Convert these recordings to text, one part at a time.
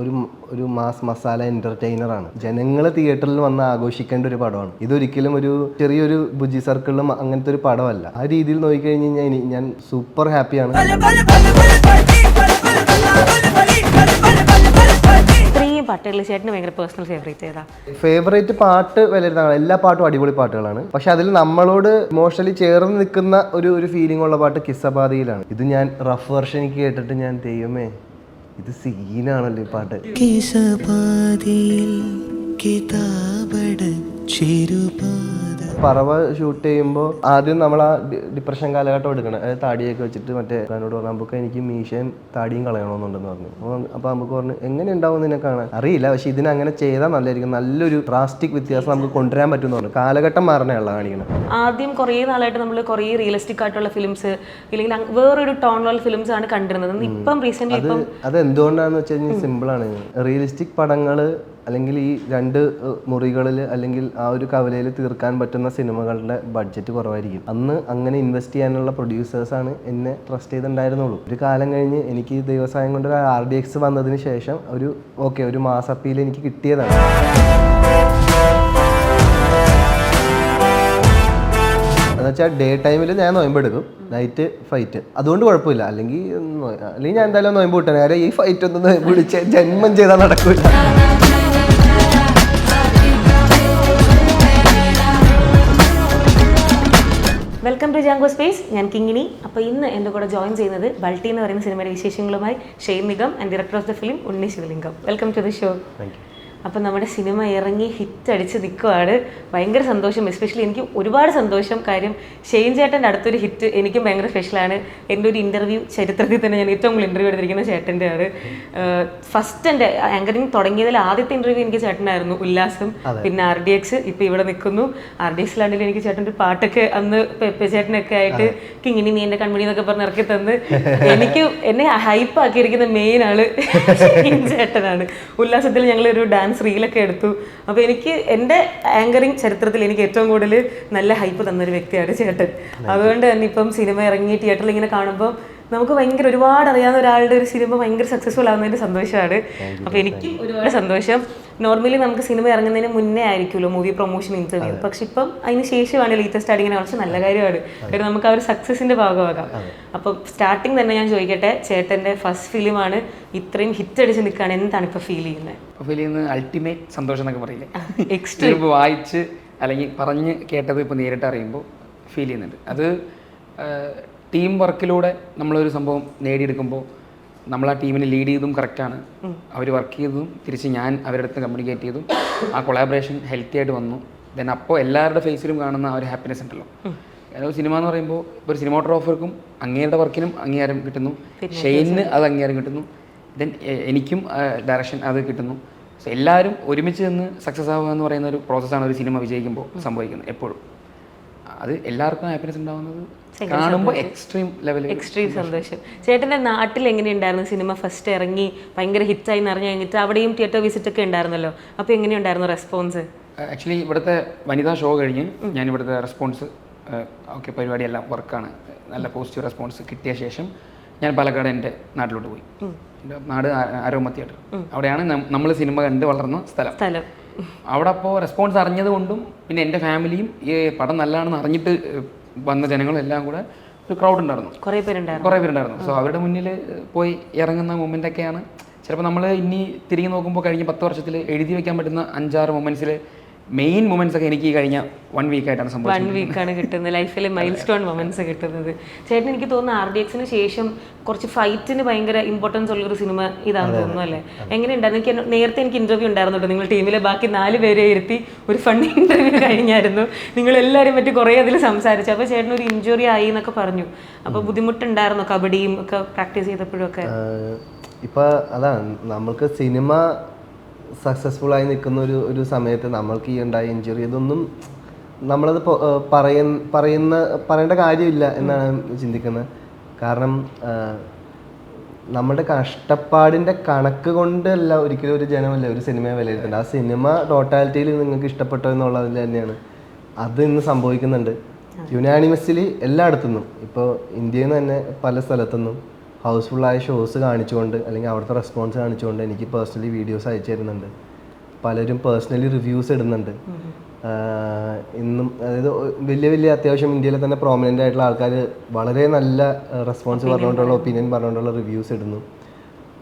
ഒരു ഒരു mass masala entertainer ആണ് ജനങ്ങൾ തിയേറ്ററിൽ വന്ന് ആഘോഷിക്കേണ്ട ഒരു പടമാണ്. ഇതൊരിക്കലും ഒരു ചെറിയൊരു ബുജി സർക്കിളിലും അങ്ങനത്തെ ഒരു പടമല്ല. ആ രീതിയിൽ നോക്കിക്കഴിഞ്ഞ് കഴിഞ്ഞാൽ ഞാൻ സൂപ്പർ ഹാപ്പിയാണ്. ഇത്രയും പാട്ടുകളിൽ ചേട്ടന് ഭയങ്കര പേഴ്സണൽ ഫേവറേറ്റ് ഏതാ? ഫേവറേറ്റ് പാട്ട് വിലയിരുത്താണ് എല്ലാ പാട്ടും അടിപൊളി പാട്ടുകളാണ്. പക്ഷെ അതിൽ നമ്മളോട് ഇമോഷണലി ചേർന്ന് നിൽക്കുന്ന ഒരു ഒരു ഫീലിംഗ് ഉള്ള പാട്ട് കിസ്സബാദിയിലാണ്. ഇത് ഞാൻ റഫ് വെർഷൻ എനിക്ക് കേട്ടിട്ട് ഞാൻ ദൈവമേ ഇത് സീനാണല്ലോ ഈ പാട്ട്. കിസപാതിയിൽ കിതാബടച്ചിരുപാത പറവ ഷൂട്ട് ചെയ്യുമ്പോൾ ആദ്യം നമ്മൾ ആ ഡിപ്രഷൻ കാലഘട്ടം എടുക്കണം. അതായത് താടിയൊക്കെ വെച്ചിട്ട് മറ്റേ എന്നോട് പറഞ്ഞു നമുക്ക് എനിക്ക് മീശയും താടിയും കളയണമെന്നുണ്ടെന്ന് പറഞ്ഞു. അപ്പോൾ നമുക്ക് പറഞ്ഞു എങ്ങനെ ഉണ്ടാവും നിന്നെ കാണാൻ? അറിയില്ല പക്ഷെ ഇതിനെ അങ്ങനെ ചെയ്താൽ നല്ലതായിരിക്കും. നല്ലൊരു ഡ്രാസ്റ്റിക് വ്യത്യാസം നമുക്ക് കൊണ്ടുവരാൻ പറ്റുമെന്ന് പറഞ്ഞു. കാലഘട്ടം മാറണയുള്ള കാണിക്കണം. ആദ്യം കുറേ നാളായിട്ട് നമ്മൾ കുറേ റിയലിസ്റ്റിക് ആയിട്ടുള്ള ഫിലിംസ് ഇല്ലെങ്കിൽ വേറൊരു ടോണിലുള്ള ഫിലിംസ് ആണ് കണ്ടിരുന്നത്. ഇപ്പം റീസെന്റ് അത് അത് എന്തുകൊണ്ടാണെന്ന് വെച്ചാൽ സിമ്പിൾ ആണ്. റിയലിസ്റ്റിക് പടങ്ങൾ അല്ലെങ്കിൽ ഈ രണ്ട് മുറികളിൽ അല്ലെങ്കിൽ ആ ഒരു കവലയിൽ തീർക്കാൻ പറ്റുന്ന സിനിമകളുടെ ബഡ്ജറ്റ് കുറവായിരിക്കും. അന്ന് അങ്ങനെ ഇൻവെസ്റ്റ് ചെയ്യാനുള്ള പ്രൊഡ്യൂസേഴ്സാണ് എന്നെ ട്രസ്റ്റ് ചെയ്തിട്ടുണ്ടായിരുന്നുള്ളൂ. ഒരു കാലം കഴിഞ്ഞ് എനിക്ക് ദൈവസായം കൊണ്ട് ആർ ഡി എക്സ് വന്നതിന് ശേഷം ഒരു ഓക്കെ ഒരു മാസ് അപ്പീൽ എനിക്ക് കിട്ടിയതാണ്. എന്നുവെച്ചാൽ ഡേ ടൈമിൽ ഞാൻ നോയമ്പെടുക്കും നൈറ്റ് ഫൈറ്റ് അതുകൊണ്ട് കുഴപ്പമില്ല. അല്ലെങ്കിൽ അല്ലെങ്കിൽ ഞാൻ എന്തായാലും നോയമ്പ് വിട്ടാണ് കാര്യം ഈ ഫൈറ്റ് ഒന്നും നോയമ്പ് പിടിച്ച് ജന്മം ചെയ്താൽ നടക്കില്ല വെൽക്കം ടു ജാങ്കോ സ്പേസ് ഞാൻ കിങ്ങിനി അപ്പോൾ ഇന്ന് എന്റെ കൂടെ ജോയിൻ ചെയ്യുന്നത് ബൾട്ടി എന്ന് പറയുന്ന സിനിമയുടെ വിശേഷങ്ങളുമായി Nigam and director of the film Unni Sivalingam. Welcome to the show thank you അപ്പോൾ നമ്മുടെ സിനിമ ഇറങ്ങി ഹിറ്റ് അടിച്ച് നിൽക്കുവാണ്. ഭയങ്കര സന്തോഷം. എസ്പെഷ്യലി എനിക്ക് ഒരുപാട് സന്തോഷം. കാര്യം ഷെയ്ൻ ചേട്ടന്റെ അടുത്തൊരു ഹിറ്റ് എനിക്കും ഭയങ്കര സ്പെഷ്യലാണ് എന്റെ ഒരു ഇന്റർവ്യൂ ചരിത്രത്തിൽ തന്നെ ഞാൻ ഏറ്റവും കൂടുതൽ ഇന്റർവ്യൂ എടുത്തിരിക്കുന്ന ചേട്ടന്റെയാണ് ഫസ്റ്റ് എന്റെ ആങ്കറിങ് തുടങ്ങിയതിൽ ആദ്യത്തെ ഇന്റർവ്യൂ എനിക്ക് ചേട്ടനായിരുന്നു ഉല്ലാസം. പിന്നെ ആർ ഡി എക്സ് ഇപ്പോൾ ഇവിടെ നിൽക്കുന്നു. ആർ ഡി എക്സിലാണെങ്കിലും എനിക്ക് ചേട്ടന്റെ പാട്ടൊക്കെ അന്ന് പെപ്പ ചേട്ടനൊക്കെ ആയിട്ട് കിങ്ങിനി നീ എന്റെ കൺമണി എന്നൊക്കെ പറഞ്ഞ് ഇറക്കി തന്ന്. എനിക്ക് എന്നെ ഹൈപ്പ് ആക്കിയിരിക്കുന്ന മെയിൻ ആൾ ചേട്ടനാണ്. ഉല്ലാസത്തിൽ ഞങ്ങൾ ഒരു ഡാൻസ് റീലൊക്കെ എടുത്തു. അപ്പോൾ എനിക്ക് എന്റെ ആങ്കറിങ് ചരിത്രത്തിൽ എനിക്ക് ഏറ്റവും കൂടുതൽ നല്ല ഹൈപ്പ് തന്നൊരു വ്യക്തിയാണ് ചേട്ടൻ. അതുകൊണ്ട് തന്നെ ഇപ്പം സിനിമ ഇറങ്ങി തിയേറ്ററിൽ ഇങ്ങനെ കാണുമ്പോൾ നമുക്ക് ഭയങ്കര ഒരുപാട് അറിയാവുന്ന ഒരാളുടെ ഒരു സിനിമ ഭയങ്കര സക്സസ്ഫുൾ ആവുന്നതിന്റെ സന്തോഷമാണ്. അപ്പോൾ എനിക്കും ഒരുപാട് സന്തോഷം. നോർമലി നമുക്ക് സിനിമ ഇറങ്ങുന്നതിന് മുന്നേ ആയിരിക്കുമല്ലോ മൂവി പ്രൊമോഷൻ ഇന്റർവ്യൂ പക്ഷെ ഇപ്പം അതിന് ശേഷമാണ് ലേറ്റസ്റ്റ് ആയിട്ട് ഇങ്ങനെ കുറച്ച് നല്ല കാര്യമാണ്. കാരണം നമുക്ക് ആ ഒരു സക്സസിന്റെ ഭാഗമാകാം. അപ്പോൾ സ്റ്റാർട്ടിങ് തന്നെ ഞാൻ ചോദിക്കട്ടെ ചേട്ടന്റെ ഫസ്റ്റ് ഫിലിമാണ് ഇത്രയും ഹിറ്റ് അടിച്ച് നിൽക്കുകയാണ്. എന്താണ് ഇപ്പൊ ഫീൽ ചെയ്യുന്നത്? അൾട്ടിമേറ്റ് സന്തോഷം എന്നൊക്കെ പറയില്ലേ? എക്സ്ട്രീം വായിച്ച് അല്ലെങ്കിൽ പറഞ്ഞ് കേട്ടത് ഇപ്പോൾ നേരിട്ട് അറിയുമ്പോൾ ഫീൽ ചെയ്യുന്നുണ്ട്. അത് ടീം വർക്കിലൂടെ നമ്മളൊരു സംഭവം നേടിയെടുക്കുമ്പോൾ നമ്മൾ ആ ടീമിനെ ലീഡ് ചെയ്തതും കറക്റ്റാണ് അവർ വർക്ക് ചെയ്തതും തിരിച്ച് ഞാൻ അവരുടെ അടുത്ത് കമ്മ്യൂണിക്കേറ്റ് ചെയ്തും. ആ കൊളാബറേഷൻ ഹെൽത്തി ആയിട്ട് വന്നു. ദെൻ അപ്പോൾ എല്ലാവരുടെ ഫേസിലും കാണുന്ന ആ ഒരു ഹാപ്പിനെസ് ഉണ്ടല്ലോ. കാരണം സിനിമ എന്ന് പറയുമ്പോൾ ഇപ്പോൾ ഒരു സിനിമാട്ടോഗ്രാഫർക്കും അങ്ങേരുടെ വർക്കിനും അംഗീകാരം കിട്ടുന്നു. ഷെയ്നിന് അത് അംഗീകാരം കിട്ടുന്നു. ദെൻ എനിക്കും ഡയറക്ഷൻ അത് കിട്ടുന്നു. സോ എല്ലാവരും ഒരുമിച്ച് നിന്ന് സക്സസ് ആവുക എന്ന് പറയുന്ന ഒരു പ്രോസസ്സാണ് ഒരു സിനിമ വിജയിക്കുമ്പോൾ സംഭവിക്കുന്നത് എപ്പോഴും. അത് എല്ലാവർക്കും ഹാപ്പിനെസ് ഉണ്ടാവുന്നത് കാണുമ്പോൾ എക്സ്ട്രീം ലെവലിൽ എക്സ്ട്രീം സന്തോഷം. ചേട്ടന്റെ നാട്ടിൽ എങ്ങനെയുണ്ടായിരുന്നു സിനിമ? ഫസ്റ്റ് ഇറങ്ങി ഭയങ്കര ഹിറ്റായി നിറഞ്ഞു കഴിഞ്ഞിട്ട് അവിടെയും തിയേറ്റർ വിസിറ്റ് ഒക്കെ ഉണ്ടായിരുന്നല്ലോ. അപ്പോൾ എങ്ങനെയുണ്ടായിരുന്നു റെസ്പോൺസ് ആക്ച്വലി ഇവിടുത്തെ വനിതാ ഷോ കഴിഞ്ഞ് ഞാൻ ഇവിടുത്തെ റെസ്പോൺസ് ഓക്കെ പരിപാടിയെല്ലാം വർക്കാണ് നല്ല പോസിറ്റീവ് റെസ്പോൺസ് കിട്ടിയ ശേഷം ഞാൻ പാലക്കാട് എന്റെ നാട്ടിലോട്ട് പോയി. എന്റെ നാട് ആരോമ തിയേറ്റർ അവിടെയാണ് നമ്മൾ സിനിമ കണ്ട് വളർന്ന സ്ഥലം. സ്ഥലം. അവിടെ അപ്പോൾ റെസ്പോൺസ് അറിഞ്ഞത് കൊണ്ടും പിന്നെ എന്റെ ഫാമിലിയും ഈ പടം നല്ലതാണെന്ന് അറിഞ്ഞിട്ട് വന്ന ജനങ്ങളെല്ലാം കൂടെ ഒരു ക്രൗഡ് ഉണ്ടായിരുന്നു. കുറേ പേരുണ്ടായിരുന്നു. കുറേ പേരുണ്ടായിരുന്നു. സോ അവരുടെ മുന്നിൽ പോയി ഇറങ്ങുന്ന മൊമെന്റ് ഒക്കെയാണ്. ചിലപ്പോൾ നമ്മൾ ഇനി തിരിഞ്ഞു നോക്കുമ്പോൾ കഴിഞ്ഞ പത്ത് വർഷത്തിൽ എഴുതി വെക്കാൻ പറ്റുന്ന അഞ്ചാറ് മൊമെന്റ്സിൽ മെയിൻ മൊമെന്റ്സ് ഒക്കെ എനിക്ക് ഈ കഴിഞ്ഞ വൺ വീക്ക് ആയിട്ടാണ് വൺ വീക്ക് വീക്കാണ് കിട്ടുന്നത്. ലൈഫിലെ മൈൽ സ്റ്റോൺ മൊമെന്റ്സ് കിട്ടുന്നത്. ചേട്ടൻ എനിക്ക് തോന്നുന്നു ആർ ഡി എക്സിന് ശേഷം കുറച്ച് ഫൈറ്റിന് ഭയങ്കര ഇമ്പോർട്ടൻസ് ഉള്ളൊരു സിനിമ ഇതാണെന്ന് തോന്നുന്നു അല്ലേ? എങ്ങനെയുണ്ടായിരുന്നു എനിക്ക് നേരത്തെ എനിക്ക് ഇന്റർവ്യൂ ഉണ്ടായിരുന്നു കേട്ടോ നിങ്ങൾ ടീമിലെ ബാക്കി നാല് പേരെ ഇരുത്തി ഒരു ഫണ്ട് ഇന്റർവ്യൂ കഴിഞ്ഞായിരുന്നു. നിങ്ങൾ എല്ലാവരും പറ്റി കുറേ അതിൽ സംസാരിച്ചു. അപ്പോൾ ചേട്ടൻ ഒരു ഇഞ്ചുറി ആയി എന്നൊക്കെ പറഞ്ഞു. അപ്പോൾ ബുദ്ധിമുട്ടുണ്ടായിരുന്നു? കബഡിയും ഒക്കെ പ്രാക്ടീസ് ചെയ്തപ്പോഴും ഒക്കെ? ഇപ്പം അതാണ്. നമ്മൾക്ക് സിനിമ സക്സസ്ഫുൾ ആയി നിൽക്കുന്ന ഒരു ഒരു സമയത്ത് നമ്മൾക്ക് ഈ ഉണ്ടായ ഇഞ്ചുറി ഇതൊന്നും നമ്മളത് പറയ പറയുന്ന പറയേണ്ട കാര്യമില്ല എന്നാണ് ചിന്തിക്കുന്നത്. കാരണം നമ്മുടെ കഷ്ടപ്പാടിന്റെ കണക്ക് കൊണ്ടല്ല ഒരിക്കലും ഒരു ജനമല്ല ഒരു സിനിമയെ വിലയിരുത്തേണ്ടത് ആ സിനിമ ടോട്ടാലിറ്റിയിൽ നിങ്ങൾക്ക് ഇഷ്ടപ്പെട്ടോ എന്നുള്ളതിൽ തന്നെയാണ്. അത് ഇന്ന് സംഭവിക്കുന്നുണ്ട്. യുനാനിമസ്ലി എല്ലായിടത്തുനിന്നും. ഇപ്പോൾ ഇന്ത്യയിൽ നിന്ന് തന്നെ പല സ്ഥലത്തുനിന്നും ഹൗസ്ഫുള്ളായ ഷോസ് കാണിച്ചുകൊണ്ട് അല്ലെങ്കിൽ അവിടുത്തെ റെസ്പോൺസ് കാണിച്ചുകൊണ്ട് എനിക്ക് പേഴ്സണലി വീഡിയോസ് അയച്ചു തരുന്നുണ്ട്. പലരും പേഴ്സണലി റിവ്യൂസ് ഇടുന്നുണ്ട്. ഇന്നും അതായത് വലിയ വലിയ അത്യാവശ്യം ഇന്ത്യയിലെ തന്നെ പ്രോമിനന്റ് ആയിട്ടുള്ള ആൾക്കാർ വളരെ നല്ല റെസ്പോൺസ് പറഞ്ഞുകൊണ്ടുള്ള ഒപ്പീനിയൻ പറഞ്ഞുകൊണ്ടുള്ള റിവ്യൂസ് ഇടുന്നു.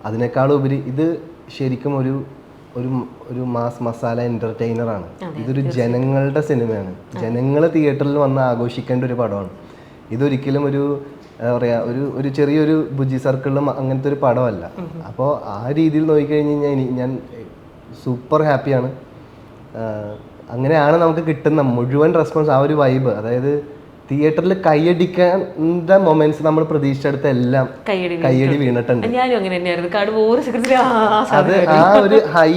അതിനേക്കാൾ ഉപരി ഇത് ശരിക്കും ഒരു ഒരു ഒരു മാസ് മസാല എന്റർടൈനറാണ് ഇതൊരു ജനങ്ങളുടെ സിനിമയാണ് ജനങ്ങൾ തിയേറ്ററിൽ വന്ന് ആഘോഷിക്കേണ്ട ഒരു പടമാണ്. ഇതൊരിക്കലും ഒരു എന്താ പറയാ ഒരു ഒരു ചെറിയൊരു ബുജി സർക്കിളിലും അങ്ങനത്തെ ഒരു പടമല്ല. അപ്പോൾ ആ രീതിയിൽ നോക്കിക്കഴിഞ്ഞ് കഴിഞ്ഞാൽ ഞാൻ സൂപ്പർ ഹാപ്പിയാണ്. അങ്ങനെയാണ് നമുക്ക് കിട്ടുന്ന മുഴുവൻ റെസ്പോൺസ് ആ ഒരു വൈബ്. അതായത് തിയേറ്ററിൽ കൈയടിക്കേണ്ട മൊമെന്റ്സ് നമ്മൾ പ്രതീക്ഷിച്ചെടുത്ത എല്ലാം കൈയടി വീണിട്ടുണ്ട്. അത് ആ ഒരു ഹൈ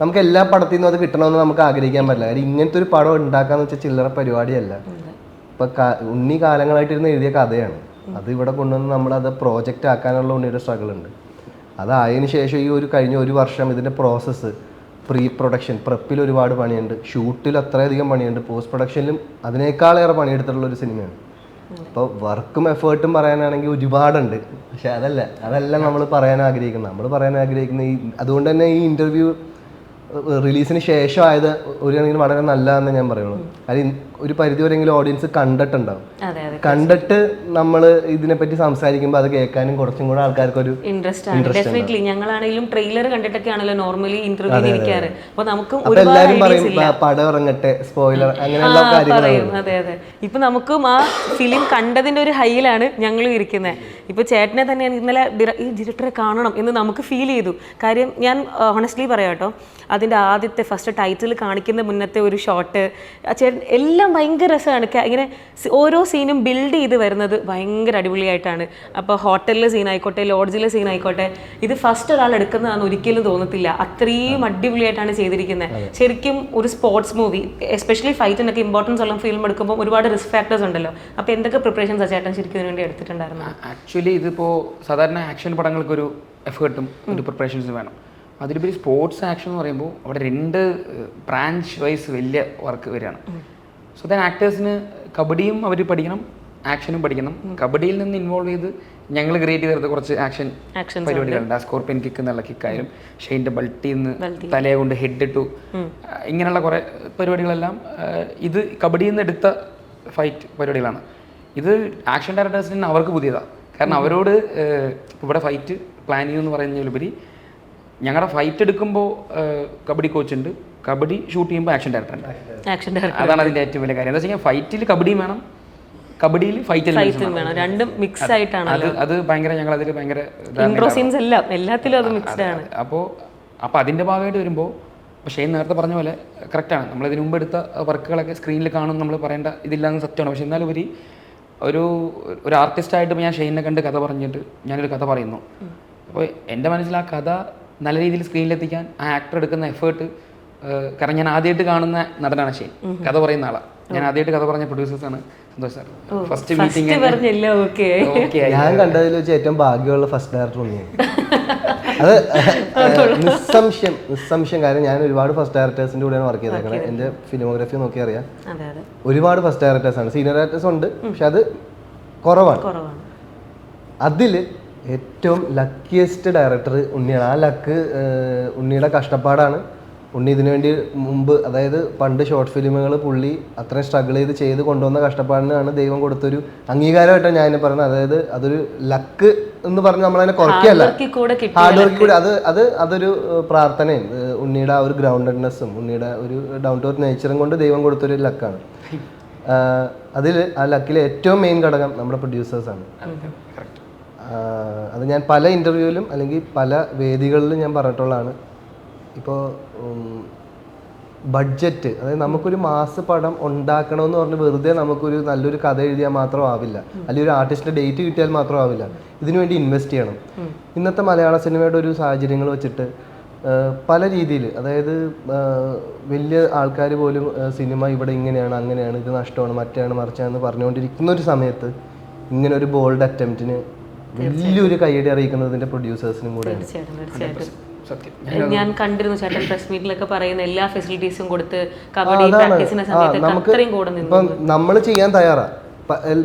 നമുക്ക് എല്ലാ പടത്തിൽ നിന്നും അത് കിട്ടണമെന്ന് നമുക്ക് ആഗ്രഹിക്കാൻ പറ്റില്ല. കാര്യം ഇങ്ങനത്തെ ഒരു പടം ഉണ്ടാക്കാന്ന് വെച്ചാൽ ചില്ലറ പരിപാടിയല്ല. ഇപ്പൊ ഉണ്ണി കാലങ്ങളായിട്ടിരുന്ന് എഴുതിയ കഥയാണ്. അത് ഇവിടെ കൊണ്ടുവന്ന് നമ്മൾ അത് പ്രോജക്റ്റ് ആക്കാനുള്ള ഉണ്ണിയുടെ സ്ട്രഗിൾ ഉണ്ട്. അതായതിനു ശേഷം ഈ ഒരു കഴിഞ്ഞ ഒരു വർഷം ഇതിന്റെ പ്രോസസ്സ് പ്രീ പ്രൊഡക്ഷൻ പ്രെപ്പിൽ ഒരുപാട് പണിയുണ്ട്. ഷൂട്ടിൽ അത്രയധികം പണിയുണ്ട്. പോസ്റ്റ് പ്രൊഡക്ഷനിലും അതിനേക്കാളേറെ പണിയെടുത്തിട്ടുള്ള ഒരു സിനിമയാണ് അപ്പോൾ വർക്കും എഫേർട്ടും പറയാനാണെങ്കിൽ ഒരുപാടുണ്ട്. പക്ഷെ അതല്ല അതല്ല നമ്മൾ പറയാൻ ആഗ്രഹിക്കുന്നത്. നമ്മൾ പറയാൻ ആഗ്രഹിക്കുന്ന ഈ അതുകൊണ്ട് തന്നെ ഈ ഇന്റർവ്യൂ റിലീസിന് ശേഷം ആയത് ഒരു കണക്കിന് വളരെ നല്ലതാണെന്ന് ഞാൻ പറയുള്ളൂ. കാര്യം ഒരു പരിധി പരിധിവരെങ്കിലും ഓഡിയൻസ് കണ്ടിട്ടുണ്ടാവും. കണ്ടിട്ട് നമ്മൾ ഇതിനെപ്പറ്റി സംസാരിക്കുമ്പോൾ അത് കേൾക്കാനും കുറച്ചും കൂടെ ആൾക്കാർക്ക് ഒരു ഇൻട്രസ്റ്റ് ആണ് ഡെഫിനറ്റ്ലി ഞങ്ങളാണെങ്കിലും ട്രെയിലർ കണ്ടിട്ടൊക്കെ ആണല്ലോ നോർമലി ഇന്റർവ്യൂ ഇരിക്കാറ് അപ്പൊ നമുക്കും എല്ലാരും പറയും പടം ഇറങ്ങട്ടെ സ്പോയിലർ അങ്ങനെയുള്ള പറയും. അതെ അതെ. ഇപ്പൊ നമുക്കും ആ ഫിലിം കണ്ടതിന്റെ ഒരു ഹൈയിലാണ് ഞങ്ങളും ഇരിക്കുന്നത് ഇപ്പൊ ചേട്ടനെ തന്നെ ഇന്നലെ ഡിറക്ടറെ ഈ ഡയറക്ടറെ കാണണം എന്ന് നമുക്ക് ഫീൽ ചെയ്തു. കാര്യം ഞാൻ ഹോണസ്റ്റ്ലി പറയാട്ടോ കേട്ടോ അതിന്റെ ആദ്യത്തെ ഫസ്റ്റ് ടൈറ്റിൽ കാണിക്കുന്ന മുന്നത്തെ ഒരു ഷോട്ട് ചേട്ടൻ എല്ലാം ഭയങ്കര രസമാണ്. ഇങ്ങനെ ഓരോ ഓരോ സീനും ബിൽഡ് ചെയ്ത് വരുന്നത് ഭയങ്കര അടിപൊളിയായിട്ടാണ്. അപ്പോൾ ഹോട്ടലിലെ സീൻ ആയിക്കോട്ടെ ലോഡ്ജിലെ സീൻ ആയിക്കോട്ടെ ഇത് ഫസ്റ്റ് ഒരാൾ എടുക്കുന്നതാണ് ഒരിക്കലും തോന്നത്തില്ല. അത്രയും അടിപൊളിയായിട്ടാണ് ചെയ്തിരിക്കുന്നത് ശരിക്കും ഒരു സ്പോർട്സ് മൂവി എസ്പെഷ്യലി ഫൈറ്റിനൊക്കെ ഇമ്പോർട്ടൻസ് ഉള്ള ഫിലിം എടുക്കുമ്പോൾ ഒരുപാട് റിസ്ക് ഫാക്ടേഴ്സ് ഉണ്ടല്ലോ. അപ്പോൾ എന്തൊക്കെ പ്രിപ്പറേഷൻസ് ആ ചേട്ടൻ ശരിക്കും ഇതിനു വേണ്ടി എടുത്തിട്ടുണ്ടായിരുന്നു ആക്ച്വലി ഇതിപ്പോൾ സാധാരണ ആക്ഷൻ പടങ്ങൾക്കൊരു എഫേർട്ടും ഒരു പ്രിപ്പറേഷൻസും വേണം. അതിലുപരി സ്പോർട്സ് ആക്ഷൻ എന്ന് പറയുമ്പോൾ അവിടെ രണ്ട് ബ്രാഞ്ച് വൈസ് വലിയ വർക്ക് വരികയാണ്. സോ ദൻ ആക്ടേഴ്സിന് കബഡിയും അവർ പഠിക്കണം ആക്ഷനും പഠിക്കണം. കബഡിയിൽ നിന്ന് ഇൻവോൾവ് ചെയ്ത് ഞങ്ങൾ ക്രിയേറ്റ് ചെയ്തെടുത്ത കുറച്ച് ആക്ഷൻ പരിപാടികളുണ്ട്. ആ സ്കോർപ്പിയൻ കിക്ക് എന്നുള്ള കിക്കായാലും ഷെയിന്റെ ബൾട്ടിൽ നിന്ന് തലയെ കൊണ്ട് ഹെഡ് ഇട്ടു. ഇങ്ങനെയുള്ള കുറേ പരിപാടികളെല്ലാം ഇത് കബഡിയിൽ നിന്ന് എടുത്ത ഫൈറ്റ് പരിപാടികളാണ്. ഇത് ആക്ഷൻ ഡയറക്ടേഴ്സിന് അവർക്ക് പുതിയതാണ് കാരണം അവരോട് ഇവിടെ ഫൈറ്റ് പ്ലാൻ ചെയ്യുമെന്ന് പറയുന്നതിലുപരി ഞങ്ങളുടെ ഫൈറ്റ് എടുക്കുമ്പോൾ കബഡി കോച്ച് ഉണ്ട്. കബഡി ഷൂട്ട് ചെയ്യുമ്പോൾ ആക്ഷൻ ഡയറക്ടർ ഉണ്ട് ആക്ഷൻ ഡയറക്ടർ അതാണ് അതിന്റെ ഏറ്റവും വലിയ കാര്യം. എന്താ വെച്ചാൽ ഫൈറ്റിൽ കബഡിയും വേണം. കബഡിയിൽ ഫൈറ്റിൽ ഫൈറ്റും വേണം. രണ്ടും മിക്സ് ആയിട്ടാണ് അത് അത് ഭയങ്കര ഞങ്ങൾ അതിൽ ഭയങ്കര ഇൻട്രോ സീൻസ് എല്ലാം എല്ലാത്തിലും അത് മിക്സ്ഡ് ആണ്. അപ്പോൾ അപ്പോൾ അതിന്റെ ഭാഗമായിട്ട് വരുമ്പോൾ പക്ഷേ ഷെയ്ൻ നേരത്തെ പറഞ്ഞ പോലെ കറക്റ്റാണ് നമ്മൾ ഇതിനു മുമ്പ് എടുത്ത വർക്കുകളൊക്കെ സ്ക്രീനിൽ കാണും നമ്മൾ പറയേണ്ട ഇതില്ലാന്ന് സത്യമാണ്. പക്ഷേ എന്നാലും ഒരു ഒരു ഒരു ആർട്ടിസ്റ്റായിട്ട് ഞാൻ ഷെയ്നെ കണ്ട് കഥ പറഞ്ഞിട്ട് ഞാനൊരു കഥ പറയുന്നു. അപ്പോൾ എന്റെ മനസ്സിൽ ആ കഥ നല്ല രീതിയിൽ സ്ക്രീനിലെത്തിക്കാൻ ആ ആക്ടർ എടുക്കുന്ന എഫേർട്ട് കാരണം ഞാൻ ആദ്യമായിട്ട് കാണുന്ന നടനാണ് ഷെയ്ൻ. കഥ പറയുന്ന ആളാണ് ഞാൻ ആദ്യമായിട്ട് കഥ പറഞ്ഞ പ്രൊഡ്യൂസേഴ്സാണ് സന്തോഷ് സാർ ഫസ്റ്റ് മീറ്റിംഗ് ഞാൻ കണ്ടതിൽ വെച്ച് ഏറ്റവും ഭാഗ്യമുള്ള ഫസ്റ്റ് ഡയറക്ടർ ഉണ്ണിയാണ് അത് നിസ്സംശയം നിസ്സംശയം കാര്യം ഞാൻ ഒരുപാട് ഫസ്റ്റ് ഡയറക്ടേഴ്സിന്റെ കൂടെയാണ് വർക്ക് ചെയ്തേക്കുന്നത് എന്റെ ഫിലിമോഗ്രഫി നോക്കി അറിയാം. ഒരുപാട് ഫസ്റ്റ് ഡയറക്ടേഴ്സ് ആണ്. സീനിയർ ഡയറക്ടേഴ്സ് ഉണ്ട് പക്ഷെ അത് കുറവാണ്. കുറവാണ്. അതിൽ ഏറ്റവും ലക്കിയസ്റ്റ് ഡയറക്ടർ ഉണ്ണിയാണ്. ആ ലക്ക് ഉണ്ണിയുടെ കഷ്ടപ്പാടാണ്. ഉണ്ണി ഇതിനു വേണ്ടി മുമ്പ് അതായത് പണ്ട് ഷോർട്ട് ഫിലിമുകൾ പുള്ളി അത്രയും സ്ട്രഗിൾ ചെയ്ത് ചെയ്ത് കൊണ്ടുവന്ന കഷ്ടപ്പാടിനാണ് ദൈവം കൊടുത്തൊരു അംഗീകാരമായിട്ടാണ് ഞാൻ എന്നെ പറയുന്നത്. അതായത് അതൊരു ലക്ക് എന്ന് പറഞ്ഞ് നമ്മളതിനെ കുറയ്ക്കല്ല ഹാർഡ് വർക്ക് കൂടി അത് അത് അതൊരു പ്രാർത്ഥനയും ഉണ്ണിയുടെ ആ ഒരു ഗ്രൗണ്ടഡ്നെസ്സും ഉണ്ണിയുടെ ഒരു ഡൗൺ ടു എർത്ത് നേച്ചറും കൊണ്ട് ദൈവം കൊടുത്തൊരു ലക്കാണ് അതിൽ ആ ലക്കിലെ ഏറ്റവും മെയിൻ ഘടകം നമ്മുടെ പ്രൊഡ്യൂസേഴ്സാണ് അത്. ഞാൻ പല ഇന്റർവ്യൂവിലും അല്ലെങ്കിൽ പല വേദികളിലും ഞാൻ പറഞ്ഞിട്ടുള്ളതാണ്. ഇപ്പോൾ ബഡ്ജറ്റ് അതായത് നമുക്കൊരു മാസ പടം ഉണ്ടാക്കണമെന്ന് പറഞ്ഞ് വെറുതെ നമുക്കൊരു നല്ലൊരു കഥ എഴുതിയാൽ മാത്രം ആവില്ല. അല്ലെങ്കിൽ ഒരു ആർട്ടിസ്റ്റിന്റെ ഡേറ്റ് കിട്ടിയാൽ മാത്രം ആവില്ല. ഇതിനുവേണ്ടി ഇൻവെസ്റ്റ് ചെയ്യണം. ഇന്നത്തെ മലയാള സിനിമയുടെ ഒരു സാഹചര്യങ്ങൾ വെച്ചിട്ട് പല രീതിയിൽ അതായത് വലിയ ആൾക്കാർ പോലും സിനിമ ഇവിടെ ഇങ്ങനെയാണ് അങ്ങനെയാണ് ഇത് നഷ്ടമാണ് മറ്റാണ് മറിച്ചാന്ന് പറഞ്ഞുകൊണ്ടിരിക്കുന്ന ഒരു സമയത്ത് ഇങ്ങനെ ഒരു ബോൾഡ് അറ്റംപ്റ്റിന് വലിയൊരു കൈയടി അറിയിക്കുന്നതിന്റെ പ്രൊഡ്യൂസേഴ്സിനും കൂടെയാണ്. ഞാൻ കണ്ടിരുന്നു ചേട്ടൻ പ്രസ് മീറ്റിലൊക്കെ പറയുന്ന എല്ലാ ഫെസിലിറ്റീസും കൊടുത്ത് കബഡി. പ്രാക്ടീസിന്റെ സമയത്ത് അത്രയും കൂടെ ഇപ്പം നമ്മൾ ചെയ്യാൻ തയ്യാറാ.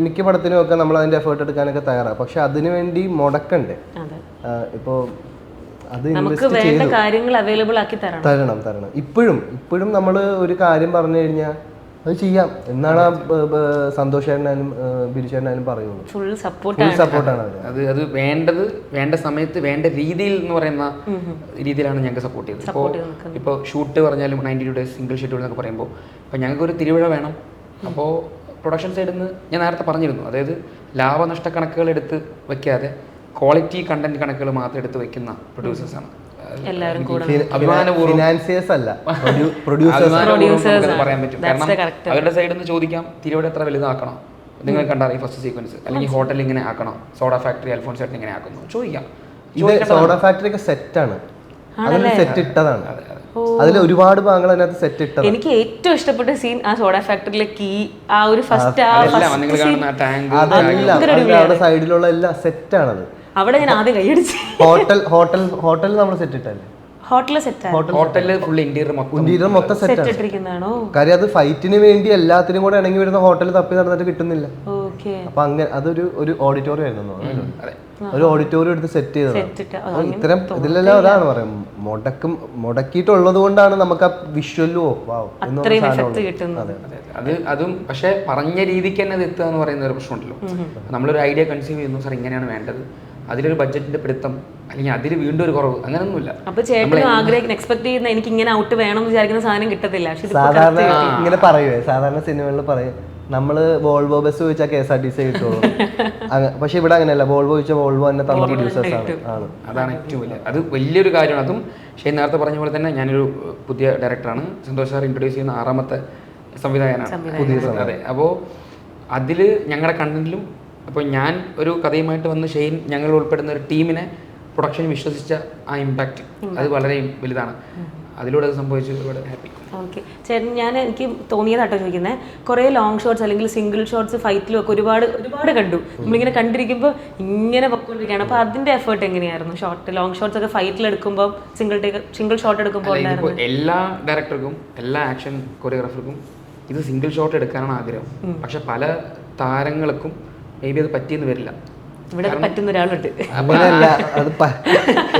മിക്ക പടത്തിനും ഒക്കെ നമ്മൾ അതിന്റെ എഫേർട്ട് എടുക്കാനൊക്കെ തയ്യാറാണ് പക്ഷെ അതിനുവേണ്ടി വേണ്ടി മുടക്കണ്ടേ. ഇപ്പോ അത് നമുക്ക് വേണ്ട കാര്യങ്ങൾ അവൈലബിൾ ആക്കി തരണം. തരണം തരണം. ഇപ്പോഴും ഇപ്പോഴും നമ്മൾ ഒരു കാര്യം പറഞ്ഞു കഴിഞ്ഞാൽ അത് ചെയ്യാം. എന്നാണ് ആ ബ- ബ- സന്തോഷ് ചേട്ടനായാലും ബിരു ചേട്ടനായാലും പറയുള്ളൂ ഫുൾ സപ്പോർട്ട് ഫുൾ സപ്പോർട്ടാണ് അത്. അത് അത് വേണ്ടത് വേണ്ട സമയത്ത് വേണ്ട രീതിയിൽ എന്ന് പറയുന്ന രീതിയിലാണ് ഞങ്ങൾക്ക് സപ്പോർട്ട് ചെയ്തത്. ഇപ്പോൾ ഇപ്പോൾ ഷൂട്ട് പറഞ്ഞാലും ninety two days single schedule എന്നൊക്കെ പറയുമ്പോൾ അപ്പോൾ ഞങ്ങൾക്ക് ഒരു തിരുവിഴ വേണം. അപ്പോൾ പ്രൊഡക്ഷൻ സൈഡിൽ നിന്ന് ഞാൻ നേരത്തെ പറഞ്ഞിരുന്നു. അതായത് ലാഭനഷ്ട കണക്കുകൾ എടുത്ത് വെക്കാതെ ക്വാളിറ്റി കണ്ടന്റ് കണക്കുകൾ മാത്രം എടുത്ത് വെക്കുന്ന പ്രൊഡ്യൂസേഴ്സാണ് എല്ലാവരും ഫിനാൻസിയേഴ്സ് അല്ല പ്രൊഡ്യൂസേഴ്സ്. പറയാൻ പറ്റും കാരണം അവരുടെ സൈഡിൽ നിന്ന് ചോദിക്കാം തിരുവടെ എത്ര വലുതാക്കണം. നിങ്ങൾ കണ്ടറിയാം ഫസ്റ്റ് സീക്വൻസ് അല്ലെങ്കിൽ ഹോട്ടൽ ഇങ്ങനെ ആക്കണം? സോഡ ഫാക്ടറി അൽഫോൺ സെറ്റ് ഇങ്ങനെ ആക്കുന്നു. ചോദിക്കാം. ഇത് സോഡ ഫാക്ടറി ഒക്കെ സെറ്റാണ് അതിൽ സെറ്റ് ഇട്ടതാണ്. അതിൽ ഒരുപാട് ഭാഗങ്ങൾ അതിനകത്ത് സെറ്റ് ഇട്ടതാണ്. എനിക്ക് ഏറ്റവും ഇഷ്ടപ്പെട്ട സീൻ ആ സോഡ ഫാക്ടറിയിലെ കീ ആ ഒരു ഫസ്റ്റ് ആ സൈഡിലുള്ള എല്ലാം സെറ്റാണത് അവിടെ ഞാൻ ആദ്യം കൈയടിച്ച് ഹോട്ടൽ ഹോട്ടൽ ഹോട്ടൽ നമ്മൾ സെറ്റ് ഇട്ടല്ലേ ഹോട്ടലിൽ സെറ്റ് ഹോട്ടലിൽ ഫുൾ ഇന്റീരിയർ മൊത്തം. ഇന്റീരിയർ മൊത്തം സെറ്റ് ഇട്ടിരിക്കുന്നതാണോ? കാര്യം അത് ഫൈറ്റിന് വേണ്ടി എല്ലാത്തിനും കൂടെ ഇണങ്ങി വരുന്ന ഹോട്ടൽ തപ്പി നടന്നിട്ട് കിട്ടുന്നില്ല. ഓക്കെ. അപ്പൊ അങ്ങനെ അതൊരു ഒരു ഓഡിറ്റോറിയം ആയിരുന്നു തോന്നുന്നു. അതെ. ഒരു ഓഡിറ്റോറിയം എടുത്ത് സെറ്റ് ചെയ്തതാണ്. ഇത്തരം ഇതിലെല്ലാം അതാണ് പറയാം. മുടക്കും മുടക്കിയിട്ടുള്ളത് കൊണ്ടാണ് നമുക്ക് ആ വിഷ്വലോ. അത് അതും. പക്ഷെ പറഞ്ഞ രീതിക്ക് തന്നെ അത് എത്തുക എന്ന് പറയുന്ന ഒരു പ്രശ്നമുണ്ടല്ലോ. നമ്മളൊരു ഐഡിയ കൺസ്യൂം ചെയ്യുന്നു സാർ ഇങ്ങനെയാണ് വേണ്ടത്. അതിലൊരു ബഡ്ജറ്റിന്റെ പിടുത്തം അല്ലെങ്കിൽ അതിൽ വീണ്ടും ഒരു കുറവ് അങ്ങനെയൊന്നുമില്ല അപ്പൊ ചേട്ടൻ ആഗ്രഹിക്കുന്ന എക്സ്പെക്ട് ചെയ്യുന്ന എനിക്ക് ഇങ്ങനെ ഔട്ട് വേണം എന്ന് വിചാരിക്കുന്ന സാധനം കിട്ടത്തില്ല. പക്ഷെ സാധാരണ ഇങ്ങനെ പറയുവേ സാധാരണ സിനിമകളിൽ പറയും നമ്മൾ വോൾവോ ബസ് ചോദിച്ചാൽ K S R T C കിട്ടുള്ളൂ പക്ഷെ ഇവിടെ അങ്ങനെയല്ല വോൾവോ ചോദിച്ചാൽ വോൾവോ തന്നെ തന്ന പ്രൊഡ്യൂസേഴ്സ് ആണ്. അതാണ് ഏറ്റവും വലിയ അത് വലിയൊരു കാര്യമാണ്. അതും പക്ഷേ നേരത്തെ പറഞ്ഞ പോലെ തന്നെ ഞാനൊരു പുതിയ ഡയറക്ടറാണ് സന്തോഷ് സാർ ഇൻട്രൊഡ്യൂസ് ചെയ്യുന്ന ആറാമത്തെ സംവിധായകനാണ്. പുതിയ അതെ അപ്പോൾ അതിൽ ഞങ്ങളുടെ കണ്ടന്റിലും അപ്പോൾ ഞാൻ ഒരു കഥയുമായിട്ട് വന്ന് ഷെയ്ൻ ഞങ്ങൾ ഉൾപ്പെടുന്ന ഒരു ടീമിനെ പ്രൊഡക്ഷൻ വിശ്വസിച്ച ആ ഇമ്പാക്റ്റ് അത് വളരെ വലുതാണ്. അതിലൂടെ അത് സംഭവിച്ചു. ഇവിടെ ഹാപ്പി ഓക്കെ ചേട്ടൻ ഞാൻ എനിക്ക് തോന്നിയതാട്ടോ ചോദിക്കുന്നത് കുറേ ലോങ് ഷോട്ട്സ് അല്ലെങ്കിൽ സിംഗിൾ ഷോട്ട്സ് ഫൈറ്റിലും ഒക്കെ ഒരുപാട് ഒരുപാട് കണ്ടു. നമ്മളിങ്ങനെ കണ്ടിരിക്കുമ്പോൾ ഇങ്ങനെ പൊക്കോണ്ടിരിക്കുകയാണ്. അപ്പോൾ അതിന്റെ എഫേർട്ട് എങ്ങനെയായിരുന്നു? ഷോർട്ട് ലോങ് ഷോട്ട്സ് ഒക്കെ ഫൈറ്റിൽ എടുക്കുമ്പോൾ സിംഗിൾ ടേക്ക് സിംഗിൾ ഷോട്ട് എടുക്കുമ്പോൾ എല്ലാ ഡയറക്ടർക്കും എല്ലാ ആക്ഷൻ കൊറിയോഗ്രാഫർക്കും ഇത് സിംഗിൾ ഷോട്ട് എടുക്കാനാണ് ആഗ്രഹം. പക്ഷെ പല താരങ്ങൾക്കും മേ ബി അത് പറ്റിയെന്ന് വരില്ല. ഇവിടെ പറ്റുന്ന ഒരാളുണ്ട്. അങ്ങനെയല്ല അത്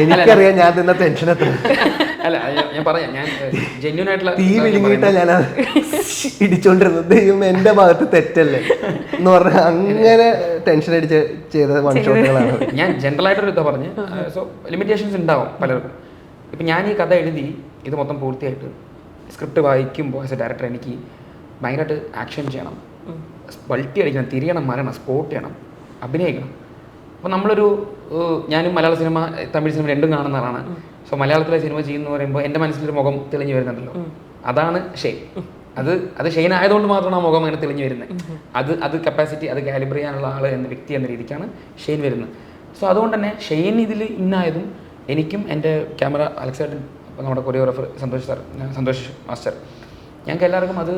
എനിക്കറിയാം ഞാൻ നിന്ന ടെൻഷൻ എത്ര. അല്ല ഞാൻ പറയാം. ഞാൻ ജെന്യൂൻ ആയിട്ടുള്ള തീ വിഴുങ്ങിയിട്ടാ ഞാൻ ഇടിച്ചോണ്ടിരുന്നത്. ദൈവം എന്റെ ഭാഗത്ത് തെറ്റല്ലേ? എന്ന് പറഞ്ഞ അങ്ങനെ ടെൻഷൻ അടിച്ച് ചെയ്ത വൺ ഷോട്ടുകളാണ് ഞാൻ ജനറൽ ആയിട്ടൊരു ഇതാ പറഞ്ഞ്. സോ ലിമിറ്റേഷൻസ് ഉണ്ടാവും പലർക്കും. ഇപ്പം ഞാൻ ഈ കഥ എഴുതി ഇത് മൊത്തം പൂർത്തിയായിട്ട് സ്ക്രിപ്റ്റ് വായിക്കുമ്പോൾ ആസ് എ ഡയറക്ടർ എനിക്ക് ഭയങ്കരമായിട്ട് ആക്ഷൻ ചെയ്യണം. വൾട്ടി അടിക്കണം തിരിയണം മരണം സ്പോട്ട് ചെയ്യണം അഭിനയിക്കണം. അപ്പോൾ നമ്മളൊരു ഞാനും മലയാള സിനിമ തമിഴ് സിനിമ രണ്ടും കാണുന്ന ആളാണ്. സോ മലയാളത്തിലെ സിനിമ ചെയ്യുന്നു പറയുമ്പോൾ എന്റെ മനസ്സിലൊരു മുഖം തെളിഞ്ഞു വരുന്നുണ്ടല്ലോ. അതാണ് ഷെയ്ൻ. അത് അത് ഷെയ്ൻ ആയതുകൊണ്ട് മാത്രമാണ് ആ മുഖം അങ്ങനെ തെളിഞ്ഞു വരുന്നത്. അത് അത് കപ്പാസിറ്റി അത് കാലിബർ ചെയ്യാനുള്ള ആൾ എന്ന വ്യക്തി എന്ന രീതിക്കാണ് ഷെയ്ൻ വരുന്നത്. സോ അതുകൊണ്ട് തന്നെ ഷെയ്ൻ ഇതിൽ ഇന്നായതും എനിക്കും എന്റെ ക്യാമറ അലക്സേട്ടൻ നമ്മുടെ choreographer Santhosh sir Santhosh master. ഞങ്ങൾക്ക് എല്ലാവർക്കും അത്